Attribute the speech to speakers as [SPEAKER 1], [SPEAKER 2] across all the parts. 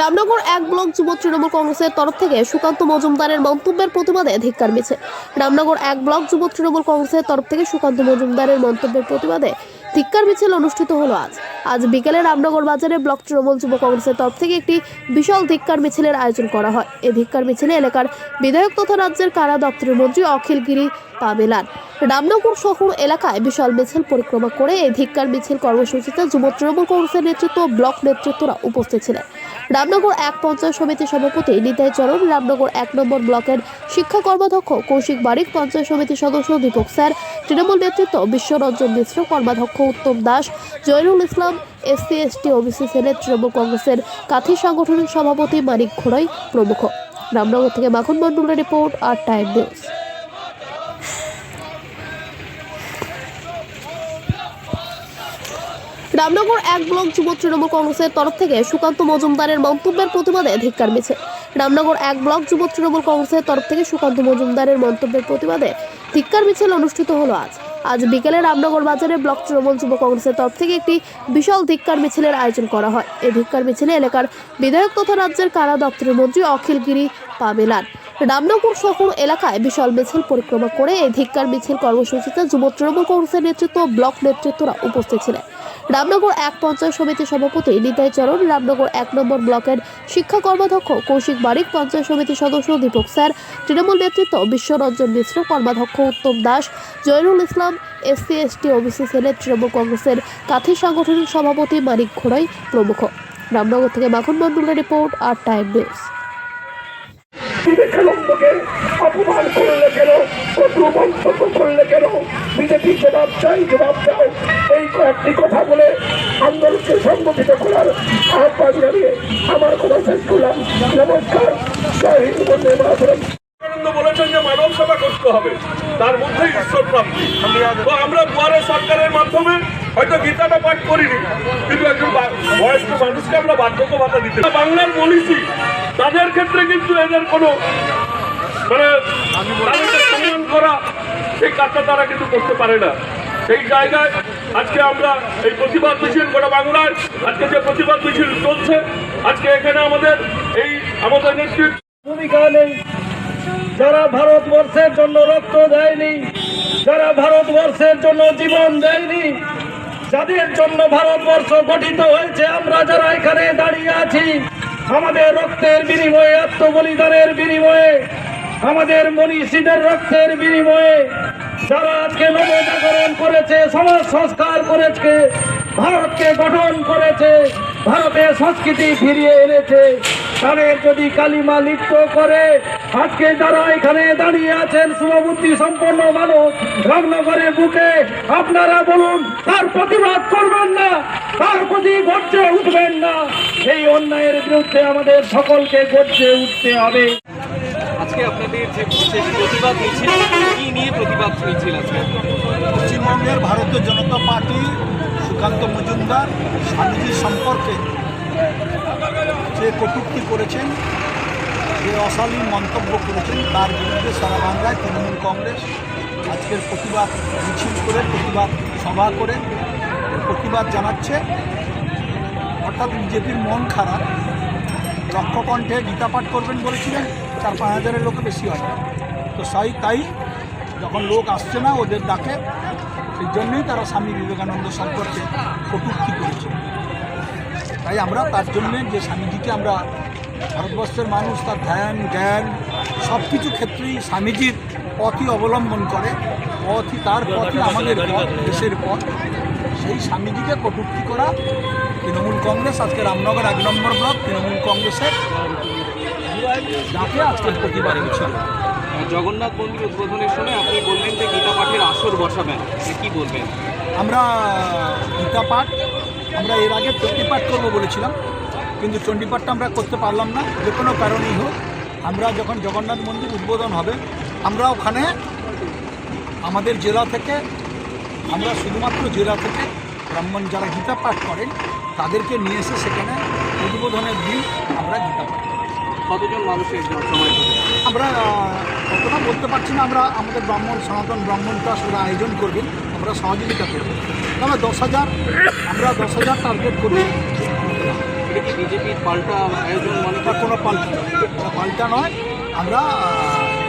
[SPEAKER 1] রামনগর এক ব্লক যুব তৃণমূল কংগ্রেসের তরফ থেকে সুকান্ত মজুমদারের মন্তব্যের প্রতিবাদে ধিক্কার মিছিল রামনগর এক ব্লক যুব তৃণমূল কংগ্রেসের তরফ থেকে সুকান্ত মজুমদারের মন্তব্যের প্রতিবাদে ধিক্কার মিছিল অনুষ্ঠিত হলো আজ। আজ বিকেলে রামনগর বাজারে ব্লক তৃণমূল যুব কংগ্রেসের তরফ থেকে একটি বিশাল ধিক্কার মিছিলের আয়োজন করা হয়। এই ধিক্কার মিছিলে এলাকার বিধায়ক তথা রাজ্যের কারা দপ্তরের মন্ত্রী অখিল গিরি পামেলান রামনগর শহর এলাকায় বিশাল মিছিল পরিক্রমা করে এই ধিক্কার মিছিল কর্মসূচিতে যুব তৃণমূল কংগ্রেসের নেতৃত্ব ব্লক নেতৃত্বরা উপস্থিত ছিলেন। রামনগর এক পঞ্চায়েত সমিতির সভাপতি নিতাই চরণ, রামনগর এক নম্বর ব্লকের শিক্ষা কর্মাধ্যক্ষ কৌশিক বারিক পঞ্চায়েত সমিতির সদস্য দীপক স্যার, তৃণমূল নেতৃত্ব বিশ্বরঞ্জন মিশ্র, কর্মাধ্যক্ষ Uttam Das, Joynul Islam, SC, ST, OBC সেলের তৃণমূল কংগ্রেসের কাথি সাংগঠনিক সভাপতি মানিক ঘোড়াই প্রমুখ। রামনগর থেকে মাখন মন্ডলের report, R time news. Ramnagar এক ব্লক যুব তৃণমূল কংগ্রেসের তরফ থেকে সুকান্ত মজুমদারের মন্তব্যের প্রতিবাদে ধিক্কার মিছিল রামনগর এক ব্লক যুব তৃণমূল কংগ্রেসের তরফ থেকে সুকান্ত মজুমদারের মন্তব্যের প্রতিবাদে ধিক্কার মিছিল অনুষ্ঠিত হলো আজ। আজ বিকেলে রামনগর বাজারে ব্লক তৃণমূল যুব কংগ্রেসের তরফ থেকে একটি বিশাল ধিক্কার মিছিলের আয়োজন করা হয়। এই ধিক্কার মিছিলে এলাকার বিধায়ক তথা রাজ্যের কারা দপ্তরের মন্ত্রী অখিল গিরি পামেলান রামনগর শহর এলাকায় বিশাল মিছিল পরিক্রমা করে এই ধিক্কার মিছিল কর্মসূচিতে যুব তৃণমূল কংগ্রেসের নেতৃত্ব ব্লক নেতৃত্বরা উপস্থিত ছিলেন। রামনগর এক পঞ্চায়েত সমিতির সভাপতি নিতাই চরণ, রামনগর এক নম্বর ব্লকের শিক্ষা কর্মাধ্যক্ষ কৌশিক বারিক পঞ্চায়েত সমিতির সদস্য দীপক স্যার, তৃণমূল নেতৃত্ব বিশ্বরঞ্জন মিশ্র, কর্মাধ্যক্ষ Uttam Das, Joynul Islam, SC, ST, OBC সেলের তৃণমূল কংগ্রেসের কাথি সাংগঠনিক সভাপতি মানিক ঘোড়াই প্রমুখ। রামনগর থেকে মাখন মন্ডলের রিপোর্ট, আর টাইম নিউজ।
[SPEAKER 2] বিবেকানন্দকে অপমান করলে কেন? কঠোর মন্তব্য করলে কেন? বিজেপি জবাব চাই, জবাব দাও। এই কয়েকটি কথা বলে আন্দোলনকে সংগঠিত করার আহ্বান জানিয়ে আমার কথা শেষ করলাম। নমস্কার। জয় হিন্দ মাতরম।
[SPEAKER 3] বলেছেন যে মানব সেবা করতে হবে। তার মধ্যেই ঈশ্বর প্রাপ্তি। আমরা দুয়ারে সরকারের মাধ্যমে হয়তো গীতাটা পাঠ করিনি, কিন্তু একজন বয়স্ক মানুষকে আমরা বার্ধক্য ভাতা দিতে বাংলার মনীষী, তাদের ক্ষেত্রে কিন্তু এদের কোনো সেই কাজটা তারা কিন্তু করতে পারে না। সেই জায়গায় আজকে আমরা এই প্রতিবাদ মিছিল, গোটা বাংলায় আজকে যে প্রতিবাদ মিছিল চলছে, আজকে এখানে আমাদের এই, আমাদের নেতৃত্ব
[SPEAKER 2] ভূমিকা নেই। যারা ভারতবর্ষের জন্য রক্ত দেয়নি, যারা ভারতবর্ষের জন্য জীবন দেয়নি, যাদের জন্য ভারতবর্ষ গঠিত হয়েছে, আমরা যারা এখানে দাঁড়িয়ে আছি, আমাদের রক্তের বিনিময়ে, আত্মবলিদানের বিনিময়ে আমাদের মনীষীদের রক্তের বিনিময়ে যারা আজকে নবজাগরণ করেছে, সমাজ সংস্কার করেছে, ভারতকে গঠন করেছে ভারতের সংস্কৃতি ফিরিয়ে এনেছে, তাদের যদি কালিমা লিপ্ত করে, আজকে যারা এখানে দাঁড়িয়ে আছেন শুভবুদ্ধি সম্পন্ন মানুষ, রামনগরের বুকে, আপনারা বলুন, তার প্রতিবাদ করবেন না, তার প্রতি গর্জে উঠবেন না, এই অন্যায়ের বিরুদ্ধে আমাদের সকলকে গর্জে উঠতে হবে।
[SPEAKER 4] আজকে আপনাদের যে প্রতিবাদ মিছিল কি নিয়ে প্রতিবাদ মিছিল আজকে?
[SPEAKER 5] পশ্চিমবঙ্গের ভারতীয় জনতা পার্টি সুকান্ত মজুমদার স্বামীজির সম্পর্কে যে কটূক্তি করেছেন, যে অশালীন মন্তব্য করেছেন, তার বিরুদ্ধে সারা বাংলায় তৃণমূল কংগ্রেস আজকের প্রতিবাদ মিছিল করে, প্রতিবাদ সভা করে, প্রতিবাদ জানাচ্ছে। অর্থাৎ বিজেপির মন খারাপ। লক্ষ্যকণ্ঠে গীতা পাঠ করবেন বলেছিলেন। চার পাঁচ হাজারের লোকে বেশি হয়। তো সাই তাই যখন লোক আসছে না, ওদের ডাকে, সেই জন্যই তারা স্বামী বিবেকানন্দ সম্পর্কে কটূক্তি করেছে তাই আমরা তার জন্যে যে স্বামীজিকে আমরা ভারতবর্ষের মানুষ, তার ধ্যান, জ্ঞান সব কিছু ক্ষেত্রেই স্বামীজির পথই অবলম্বন করে, পথই তার পথই আমাদের পথ, দেশের পথ। সেই স্বামীজিকে কটূক্তি করা তৃণমূল কংগ্রেস, আজকে রামনগর এক নম্বর ব্লক, তৃণমূল কংগ্রেসের ডাকে আজকের প্রতিবাদ মিছিল
[SPEAKER 4] জগন্নাথ মন্দির উদ্বোধনের সময় আপনি বললেন যে গীতা পাঠের আসর বসাবেন। কি বলবেন?
[SPEAKER 5] আমরা গীতা পাঠ আমরা এর আগে চণ্ডী পাঠ করব বলেছিলাম কিন্তু চণ্ডী পাঠটা আমরা করতে পারলাম না। যে কোনো কারণেই হোক আমরা যখন জগন্নাথ মন্দির উদ্বোধন হবে আমরা ওখানে আমাদের জেলা থেকে আমরা শুধুমাত্র জেলা থেকে ব্রাহ্মণ যারা গীতা পাঠ করেন তাদেরকে নিয়ে এসে সেখানে উদ্বোধনের দিন আমরা গীতা পাঠ।
[SPEAKER 4] কতজন মানুষের সময়
[SPEAKER 5] আমরা কতটা বলতে পারছি না আমরা আমাদের ব্রাহ্মণ সনাতন ব্রাহ্মণটা সেটা আয়োজন করবেন আমরা সহযোগিতা করব। তবে দশ হাজার আমরা দশ হাজার টার্গেট করব।
[SPEAKER 4] কি বিজেপির পাল্টা আয়োজন মনে
[SPEAKER 5] কোনো পাল্টা পাল্টা নয়। আমরা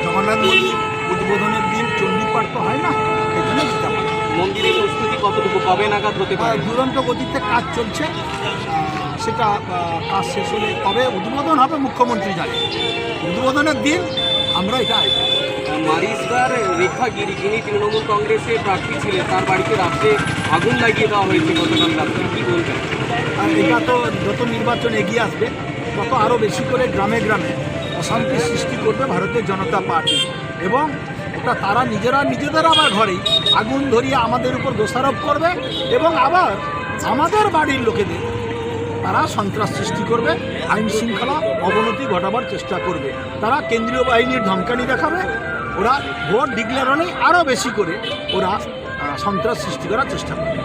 [SPEAKER 5] জগন্নাথ মন্দির উদ্বোধনের দিন চণ্ডীপাঠ তো হয় না পাঠ
[SPEAKER 4] মন্দিরের প্রস্তুতি কতটুকু? কবে নাগাদ হতে পারে?
[SPEAKER 5] দুরন্ত গতিতে কাজ চলছে। সেটা কাজ শেষ হলে কবে উদ্বোধন হবে মুখ্যমন্ত্রী জানে উদ্বোধনের দিন আমরা এটা
[SPEAKER 4] মারিসদার রেখা গিরি যিনি তৃণমূল কংগ্রেসের প্রার্থী ছিলেন তার বাড়িতে রাত্রে আগুন লাগিয়ে দেওয়া হয়েছে গতকাল রাত্রে। কি বলবেন?
[SPEAKER 5] আর এটা তো যত নির্বাচন এগিয়ে আসবে তত আরও বেশি করে গ্রামে গ্রামে অশান্তি সৃষ্টি করবে ভারতের জনতা পার্টি। এবং এটা তারা নিজেরা নিজেদের আবার ঘরেই আগুন ধরিয়ে আমাদের উপর দোষারোপ করবে এবং আবার আমাদের বাড়ির লোকেদের তারা সন্ত্রাস সৃষ্টি করবে, আইন শৃঙ্খলা অবনতি ঘটাবার চেষ্টা করবে। তারা কেন্দ্রীয় বাহিনীর ধমকানি দেখাবে, ওরা ভোট ডিক্লারনেই আরও বেশি করে ওরা সন্ত্রাস সৃষ্টি করার চেষ্টা করবে।